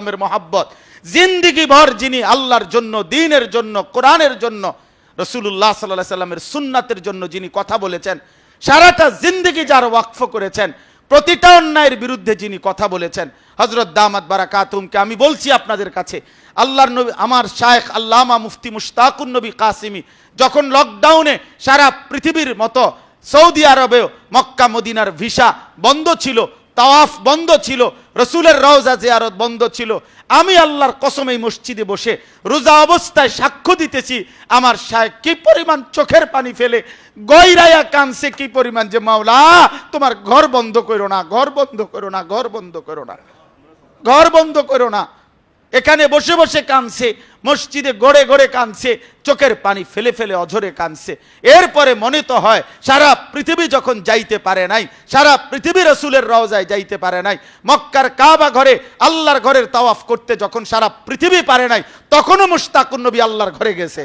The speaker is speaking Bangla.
সাল্লামের মহাব্বত। জিন্দিগি ভর যিনি আল্লাহর জন্য, দিনের জন্য, কোরআনের জন্য রসুল্লাহ সাল্লাহ সাল্লামের সুন্নাতের জন্য যিনি কথা বলেছেন, সারাটা জিন্দিগি যার ওয়াকফ করেছেন, প্রতিটা অন্যায়ের বিরুদ্ধে যিনি কথা বলেছেন হজরত দামাত বারাকাতুমকে আমি বলছি আপনাদের কাছে, আল্লাহর নবী, আমার শায়েখ আল্লামা মুফতি মুশতাকুন নবী কাসিমি, যখন লকডাউনে সারা পৃথিবীর মতো সৌদি আরবেও মক্কা মদিনার ভিসা বন্ধ ছিল তাওয়াফ বন্ধ ছিল, রসুলের রওজা জিয়ারত বন্ধ ছিল। আমি আল্লাহর কসম এই মসজিদে বসে রোজা অবস্থায় সাক্ষ্য দিতেছি, আমার সাহেব কি পরিমাণ চোখের পানি ফেলে, গয়রায়া কানছে কি পরিমাণ যে, মাওলা, তোমার ঘর বন্ধ করো না, ঘর বন্ধ করো না, ঘর বন্ধ করো না, ঘর বন্ধ করো না। এখানে বসে বসে কাঁদছে, মসজিদে গড়ে গড়ে কাঁদছে, চোখের পানি ফেলে ফেলে অঝরে কাঁদছে। এরপরে মনে তো হয়, সারা পৃথিবী যখন যাইতে পারে নাই, সারা পৃথিবী রসুলের রওজায় যাইতে পারে নাই, মক্কার কাবা ঘরে আল্লাহর ঘরের তাওয়াফ করতে যখন সারা পৃথিবী পারে নাই, তখনও মুস্তাকুন নবী আল্লাহর ঘরে গেছে।